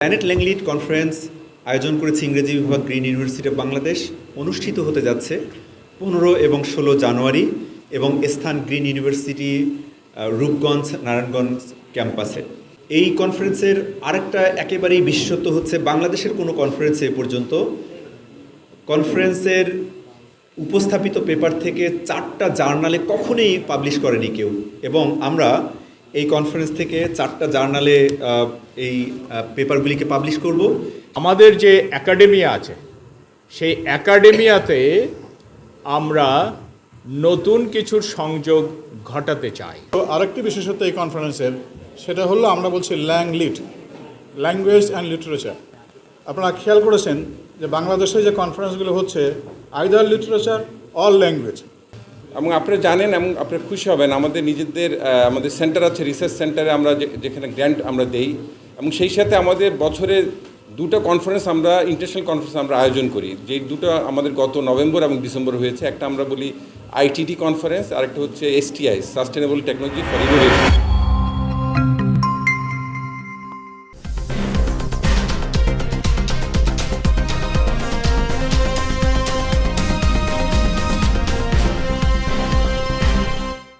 Planet ল্যাংলিড conference আয়োজন করেছে ইংরেজি বিভাগ গ্রিন ইউনিভার্সিটি অফ বাংলাদেশ অনুষ্ঠিত হতে যাচ্ছে পনেরো এবং ষোলো জানুয়ারি এবং স্থান গ্রিন ইউনিভার্সিটি রূপগঞ্জ, নারায়ণগঞ্জ ক্যাম্পাসে। এই কনফারেন্সের আরেকটা একেবারেই বিশেষত্ব হচ্ছে বাংলাদেশের কোনো কনফারেন্সে এ পর্যন্ত। কনফারেন্সের উপস্থাপিত পেপার থেকে চারটা জার্নালে কখনোই পাবলিশ করেনি কেউ। এবং আমরা এই কনফারেন্স থেকে চারটা জার্নালে এই পেপারগুলিকে পাবলিশ করব। আমাদের যে একাডেমিয়া আছে, সেই একাডেমিয়াতে আমরা নতুন কিছুর সংযোগ ঘটাতে চাই। তো আরেকটি বিশেষত্ব এই কনফারেন্সের সেটা হলো আমরা বলছি lang lit language and literature আপনারা খেয়াল করেছেন যে বাংলাদেশে যে কনফারেন্সগুলো হচ্ছে আইদার লিটারেচার অল ল্যাঙ্গুয়েজ এবং আপনারা জানেন এবং আপনারা খুশি হবেন, আমাদের নিজেদের আমাদের সেন্টার আছে রিসার্চ সেন্টারে আমরা যেখানে গ্র্যান্ট আমরা দেই এবং সেই সাথে আমাদের বছরে দুটো কনফারেন্স আমরা ইন্টারন্যাশনাল কনফারেন্স আমরা আয়োজন করি। যে দুটো আমাদের গত নভেম্বর এবং ডিসেম্বর হয়েছে। একটা আমরা বলি আইটিটি কনফারেন্স আর একটা হচ্ছে STI sustainable technology for innovation